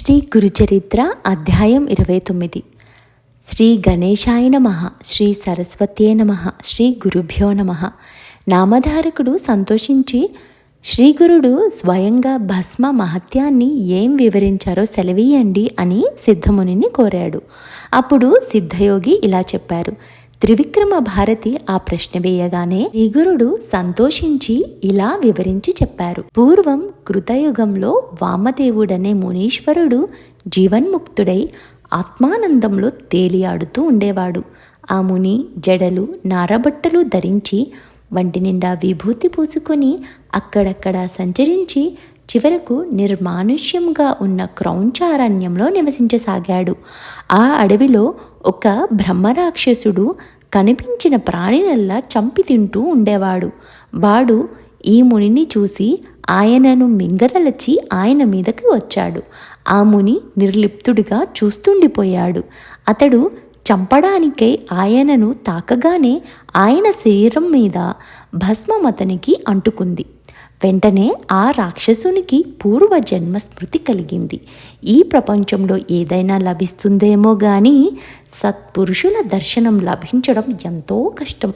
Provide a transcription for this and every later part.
శ్రీ గురుచరిత్ర అధ్యాయం ఇరవై తొమ్మిది. శ్రీ గణేశాయ నమ శ్రీ సరస్వతే నమ శ్రీ గురుభ్యో నమ. నామధారకుడు సంతోషించి శ్రీ గురుడు స్వయంగా భస్మ మహత్యాన్ని ఏం వివరించారో సెలవీయండి అని సిద్ధమునిని కోరాడు. అప్పుడు సిద్ధయోగి ఇలా చెప్పారు. త్రివిక్రమ భారతి ఆ ప్రశ్న వేయగానే శ్రీగురుడు సంతోషించి ఇలా వివరించి చెప్పారు. పూర్వం కృతయుగంలో వామదేవుడనే మునీశ్వరుడు జీవన్ముక్తుడై ఆత్మానందంలో తేలియాడుతూ ఉండేవాడు. ఆ ముని జడలు నారబట్టలు ధరించి వంటి నిండా విభూతి పూసుకొని అక్కడక్కడ సంచరించి చివరకు నిర్మానుష్యంగా ఉన్న క్రౌంచారణ్యంలో నివసించసాగాడు. ఆ అడవిలో ఒక బ్రహ్మరాక్షసుడు కనిపించిన ప్రాణినల్లా చంపి తింటూ ఉండేవాడు. వాడు ఈ మునిని చూసి ఆయనను మింగదలచి ఆయన మీదకి వచ్చాడు. ఆ ముని నిర్లిప్తుడిగా చూస్తుండిపోయాడు. అతడు చంపడానికై ఆయనను తాకగానే ఆయన శరీరం మీద భస్మం అతనికి అంటుకుంది. వెంటనే ఆ రాక్షసునికి పూర్వ జన్మ స్మృతి కలిగింది. ఈ ప్రపంచంలో ఏదైనా లభిస్తుందేమో కానీ సత్పురుషుల దర్శనం లభించడం ఎంతో కష్టం.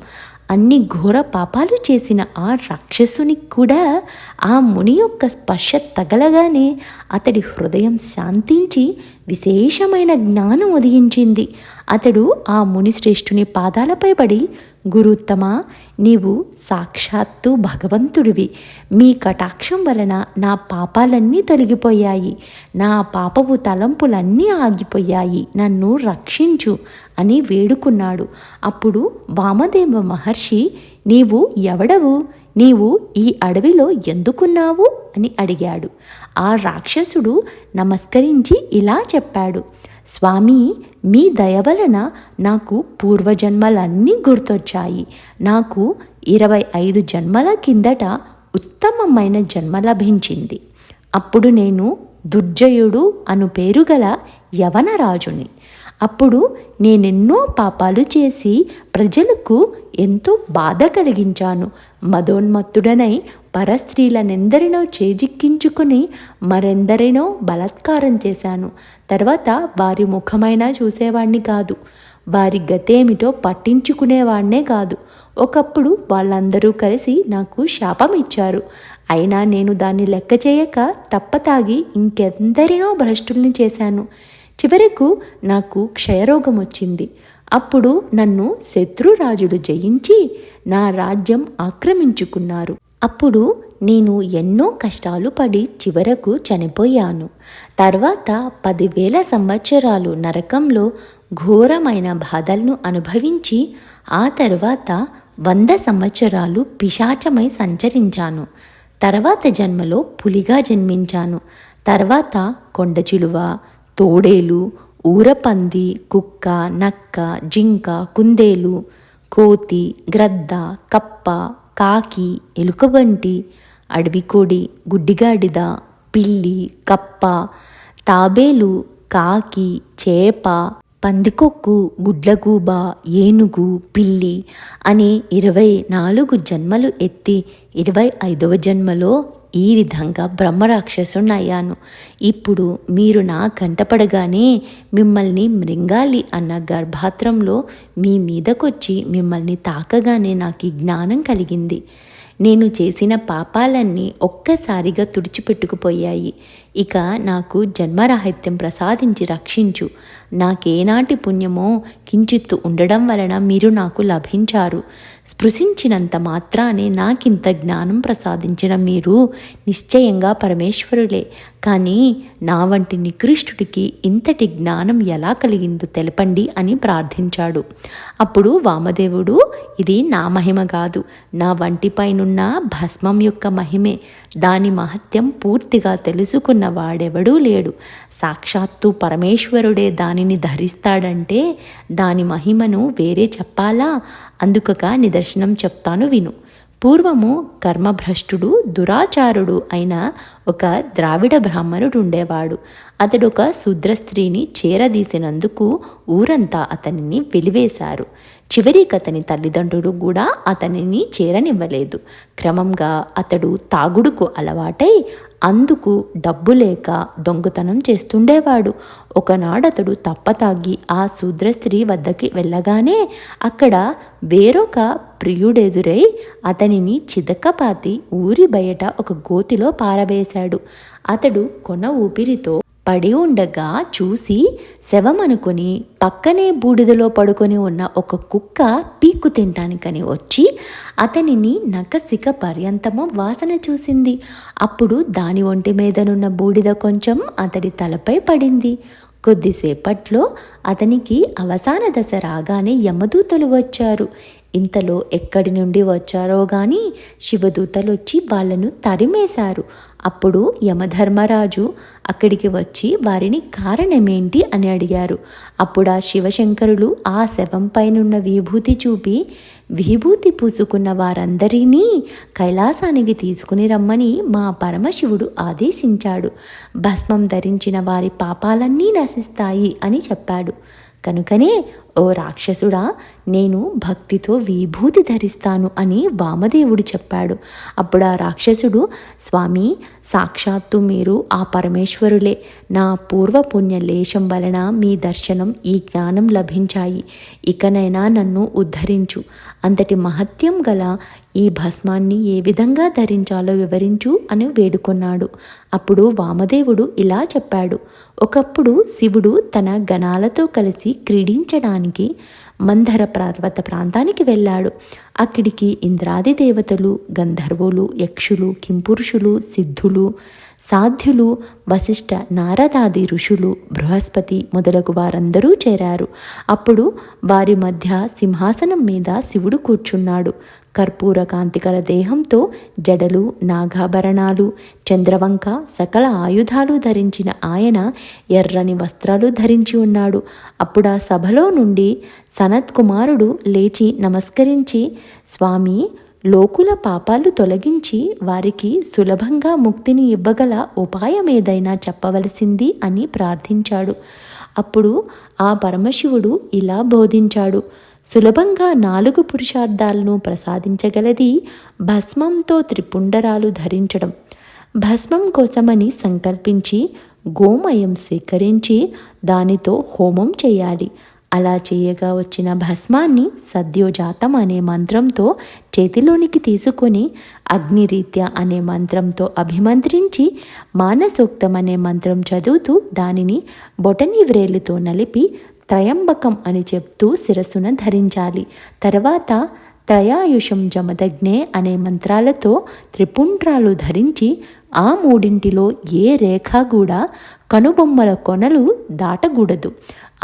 అన్ని ఘోర పాపాలు చేసిన ఆ రాక్షసునికి కూడా ఆ ముని యొక్క స్పర్శ తగలగానే అతడి హృదయం శాంతించి విశేషమైన జ్ఞానం ఉదయించింది. అతడు ఆ ముని శ్రేష్ఠుని పాదాలపై పడి గురుత్తమ నీవు సాక్షాత్తు భగవంతుడివి. మీ కటాక్షం వలన నా పాపాలన్నీ తొలగిపోయాయి. నా పాపపు తలంపులన్నీ ఆగిపోయాయి. నన్ను రక్షించు. అని వేడుకున్నాడు. అప్పుడు వామదేవ మహర్షి నీవు ఎవడవు? నీవు ఈ అడవిలో ఎందుకున్నావు? అని అడిగాడు. ఆ రాక్షసుడు నమస్కరించి ఇలా చెప్పాడు స్వామి మీ దయ వలన నాకు పూర్వజన్మలన్నీ గుర్తొచ్చాయి. నాకు ఇరవై ఐదు జన్మల కిందట ఉత్తమమైన జన్మ లభించింది. అప్పుడు నేను దుర్జయుడు అను పేరు గల యవనరాజుని. అప్పుడు నేనెన్నో పాపాలు చేసి ప్రజలకు ఎంతో బాధ కలిగించాను. మదోన్మత్తుడనై పరస్త్రీలనెందరినో చేజిక్కించుకుని మరెందరినో బలాత్కారం చేశాను. తర్వాత వారి ముఖమైనా చూసేవాణ్ణి కాదు. వారి గతేమిటో పట్టించుకునేవాణ్ణే కాదు. ఒకప్పుడు వాళ్ళందరూ కలిసి నాకు శాపం ఇచ్చారు అయినా నేను దాన్ని లెక్క చేయక తప్పతాగి ఇంకెందరినో భ్రష్టుల్ని చేశాను. చివరకు నాకు క్షయరోగం వచ్చింది. అప్పుడు నన్ను శత్రురాజులు జయించి నా రాజ్యం ఆక్రమించుకున్నారు. అప్పుడు నేను ఎన్నో కష్టాలు పడి చివరకు చనిపోయాను. తర్వాత పదివేల సంవత్సరాలు నరకంలో ఘోరమైన బాధలను అనుభవించి ఆ తర్వాత వంద సంవత్సరాలు పిశాచమై సంచరించాను. తర్వాత జన్మలో పులిగా జన్మించాను. తర్వాత కొండచిలువ తోడేలు ఊరపంది కుక్క నక్క జింక కుందేలు కోతి గ్రద్ద కప్ప కాకి ఎలుకబంటి అడవికోడి గుడ్డిగాడిద పిల్లి కప్ప తాబేలు కాకి చేప పందికొక్కు గుడ్లగూబ ఏనుగు పిల్లి అనే ఇరవై నాలుగు జన్మలు ఎత్తి ఇరవై ఐదవ జన్మలో ఈ విధంగా బ్రహ్మరాక్షసునయ్యాను ఇప్పుడు మీరు నా కంటపడగానే మిమ్మల్ని మృంగాలి అన్న గర్భాత్రంలో మీ మీదకొచ్చి మిమ్మల్ని తాకగానే నాకు జ్ఞానం కలిగింది. నేను చేసిన పాపాలన్నీ ఒక్కసారిగా తుడిచిపెట్టుకుపోయాయి. ఇక నాకు జన్మరాహిత్యం ప్రసాదించి రక్షించు. నాకేనాటి పుణ్యమో కించిత్తు ఉండడం వలన మీరు నాకు లభించారు. స్పృశించినంత మాత్రానే నాకింత జ్ఞానం ప్రసాదించిన మీరు నిశ్చయంగా పరమేశ్వరులే. కానీ నా వంటి నికృష్టుడికి ఇంతటి జ్ఞానం ఎలా కలిగిందో తెలపండి అని ప్రార్థించాడు. అప్పుడు వామదేవుడు ఇది నా మహిమ కాదు. నా వంటిపైనున్న భస్మం యొక్క మహిమే. దాని మహత్యం పూర్తిగా తెలుసుకున్న వాడెవడూ లేడు. సాక్షాత్తు పరమేశ్వరుడే దానిని ధరిస్తాడంటే దాని మహిమను వేరే చెప్పాలా? అందుకగా నిదర్శనం చెప్తాను విను. పూర్వము కర్మభ్రష్టుడు దురాచారుడు అయిన ఒక ద్రావిడ బ్రాహ్మణుడు ఉండేవాడు అతడు ఒక శూద్ర స్త్రీని చేరదీసినందుకు ఊరంతా అతనిని వెలివేశారు. చివరికి అతని తల్లిదండ్రులు కూడా అతనిని చేరనివ్వలేదు. క్రమంగా అతడు తాగుడుకు అలవాటై అందుకు డబ్బు లేక దొంగతనం చేస్తుండేవాడు. ఒకనాడతడు తప్పతాగి ఆ శూద్ర స్త్రీ వద్దకి వెళ్ళగానే అక్కడ వేరొక ప్రియుడెదురై అతనిని చిదకపాతి ఊరి బయట ఒక గోతిలో పారవేశాడు. అతడు కొన ఊపిరితో పడి ఉండగా చూసి శవమనుకొని పక్కనే బూడిదలో పడుకొని ఉన్న ఒక కుక్క పీక్కు తింటానికని వచ్చి అతనిని నకసిక పర్యంతము వాసన చూసింది. అప్పుడు దాని ఒంటి మీదనున్న బూడిద కొంచెం అతడి తలపై పడింది. కొద్దిసేపట్లో అతనికి అవసాన దశ రాగానే యమదూతలు వచ్చారు. ఇంతలో ఎక్కడి నుండి వచ్చారో గాని శివదూతలు వచ్చి వాళ్ళను తరిమేశారు. అప్పుడు యమధర్మరాజు అక్కడికి వచ్చి వారిని కారణమేంటి అని అడిగారు. అప్పుడు ఆ శివశంకరులు ఆ శవం పైనున్న విభూతి చూపి విభూతి పూసుకున్న వారందరినీ కైలాసానికి తీసుకుని రమ్మని మా పరమశివుడు ఆదేశించాడు. భస్మం ధరించిన వారి పాపాలన్నీ నశిస్తాయి అని చెప్పాడు. కనుకనే ఓ రాక్షసుడా నేను భక్తితో విభూతి ధరిస్తాను అని వామదేవుడు చెప్పాడు. అప్పుడు ఆ రాక్షసుడు స్వామి సాక్షాత్తు మీరు ఆ పరమేశ్వరులే. నా పూర్వపుణ్య లేశం వలన మీ దర్శనం ఈ జ్ఞానం లభించాయి. ఇకనైనా నన్ను ఉద్ధరించు. అంతటి మహత్యం గల ఈ భస్మాన్ని ఏ విధంగా ధరించాలో వివరించు అని వేడుకొన్నాడు. అప్పుడు వామదేవుడు ఇలా చెప్పాడు. ఒకప్పుడు శివుడు తన గణాలతో కలిసి క్రీడించడానికి మందర పర్వత ప్రాంతానికి వెళ్ళాడు. అక్కడికి ఇంద్రాది దేవతలు గంధర్వులు యక్షులు కింపురుషులు సిద్ధులు సాధ్యులు వశిష్ఠ నారదాది ఋషులు బృహస్పతి మొదలగు వారందరూ చేరారు. అప్పుడు వారి మధ్య సింహాసనం మీద శివుడు కూర్చున్నాడు. కర్పూర కాంతికల దేహంతో జడలు నాగాభరణాలు చంద్రవంక సకల ఆయుధాలు ధరించిన ఆయన ఎర్రని వస్త్రాలు ధరించి ఉన్నాడు. అప్పుడు ఆ సభలో నుండి సనత్ కుమారుడు లేచి నమస్కరించి స్వామి లోకుల పాపాలు తొలగించి వారికి సులభంగా ముక్తిని ఇవ్వగల ఉపాయం ఏదైనా చెప్పవలసింది అని ప్రార్థించాడు. అప్పుడు ఆ పరమశివుడు ఇలా బోధించాడు సులభంగా నాలుగు పురుషార్థాలను ప్రసాదించగలది భస్మంతో త్రిపుండరాలు ధరించడం. భస్మం కోసమని సంకల్పించి గోమయం సేకరించి దానితో హోమం చేయాలి. అలా చేయగా వచ్చిన భస్మాన్ని సద్యోజాతం అనే మంత్రంతో చేతిలోనికి తీసుకొని అగ్నిరీత్య అనే మంత్రంతో అభిమంత్రించి మానసోక్తం అనే మంత్రం చదువుతూ దానిని బొటని వ్రేలుతో నలిపి త్రయంబకం అని చెప్తూ శిరస్సున ధరించాలి. తర్వాత త్రయాయుషం జమదగ్నే అనే మంత్రాలతో త్రిపుండ్రాలు ధరించి ఆ మూడింటిలో ఏ రేఖ కూడా కనుబొమ్మల కొనలు దాటకూడదు.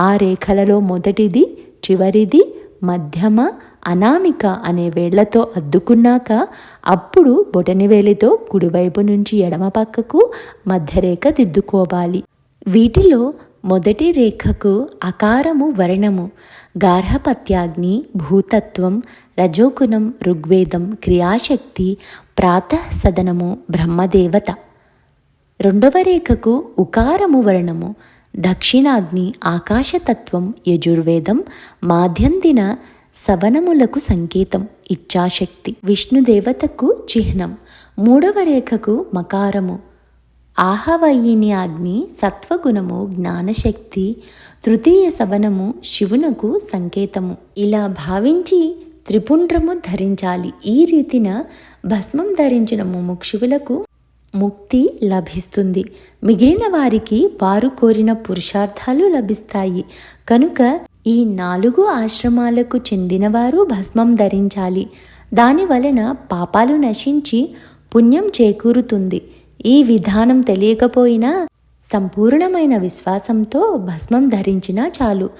ఆ రేఖలలో మొదటిది చివరిది మధ్యమ అనామిక అనే వేళ్ళతో అద్దుకున్నాక అప్పుడు బొటనివేలితో కుడివైపు నుంచి ఎడమ పక్కకు మధ్యరేఖ దిద్దుకోవాలి. వీటిలో మొదటి రేఖకు అకారము వర్ణము గార్హపత్యాగ్ని భూతత్వం రజోగుణం ఋగ్వేదం క్రియాశక్తి ప్రాతః సదనము బ్రహ్మదేవత. రెండవ రేఖకు ఉకారము వర్ణము దక్షిణాగ్ని ఆకాశతత్వం యజుర్వేదం మాధ్యందిన సవనములకు సంకేతం ఇచ్ఛాశక్తి. విష్ణుదేవతకు చిహ్నం. మూడవ రేఖకు మకారము ఆహవయ్యిని అగ్ని సత్వగుణము జ్ఞానశక్తి తృతీయ సవనము శివునకు సంకేతము. ఇలా భావించి త్రిపుండ్రము ధరించాలి. ఈ రీతిన భస్మం ధరించిన ముముక్షువులకు ముక్తి లభిస్తుంది. మిగిలిన వారికి వారు కోరిన పురుషార్థాలు లభిస్తాయి. కనుక ఈ నాలుగు ఆశ్రమాలకు చెందినవారు భస్మం ధరించాలి. దాని వలన పాపాలు నశించి పుణ్యం చేకూరుతుంది. ఈ విధానం తెలియకపోయినా సంపూర్ణమైన విశ్వాసంతో భస్మం ధరించినా చాలు.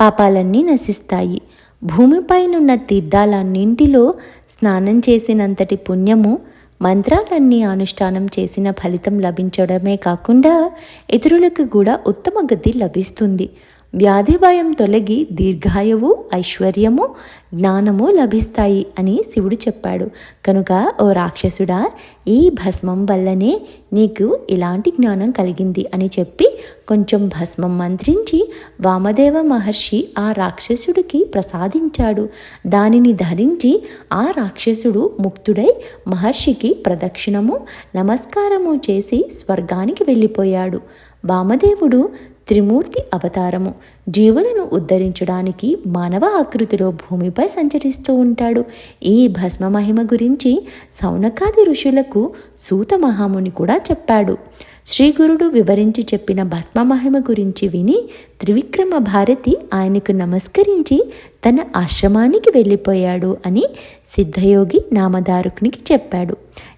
పాపాలన్నీ నశిస్తాయి. భూమిపైనున్న తీర్థాలన్నింటిలో స్నానం చేసినంతటి పుణ్యము మంత్రాలన్నీ అనుష్ఠానం చేసిన ఫలితం లభించడమే కాకుండా ఇతరులకు కూడా ఉత్తమ గతి లభిస్తుంది. వ్యాధి భయం తొలగి దీర్ఘాయువు ఐశ్వర్యము జ్ఞానము లభిస్తాయి అని శివుడు చెప్పాడు. కనుక ఓ రాక్షసుడా ఈ భస్మం వల్లనే నీకు ఇలాంటి జ్ఞానం కలిగింది అని చెప్పి కొంచెం భస్మం మంత్రించి వామదేవ మహర్షి ఆ రాక్షసుడికి ప్రసాదించాడు. దానిని ధరించి ఆ రాక్షసుడు ముక్తుడై మహర్షికి ప్రదక్షిణము నమస్కారము చేసి స్వర్గానికి వెళ్ళిపోయాడు. వామదేవుడు త్రిమూర్తి అవతారము. జీవులను ఉద్ధరించడానికి మానవ ఆకృతిలో భూమిపై సంచరిస్తూ ఉంటాడు. ఈ భస్మ మహిమ గురించి సౌనకాది ఋషులకు సూత మహాముని కూడా చెప్పాడు. శ్రీగురుడు వివరించి చెప్పిన భస్మ మహిమ గురించి విని త్రివిక్రమ భారతి ఆయనకు నమస్కరించి తన ఆశ్రమానికి వెళ్ళిపోయాడు అని సిద్ధయోగి నామదారుకునికి చెప్పాడు.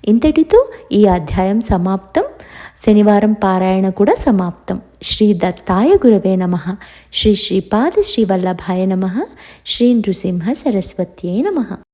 ఇంతటితో ఈ అధ్యాయం సమాప్తం. శనివారం పారాయణ కూడా సమాప్తం. శ్రీ దత్తాయ గురవే నమ. శ్రీ శ్రీపాద శ్రీవల్లభాయ నమ. శ్రీ నృసింహ సరస్వత్యై నమ.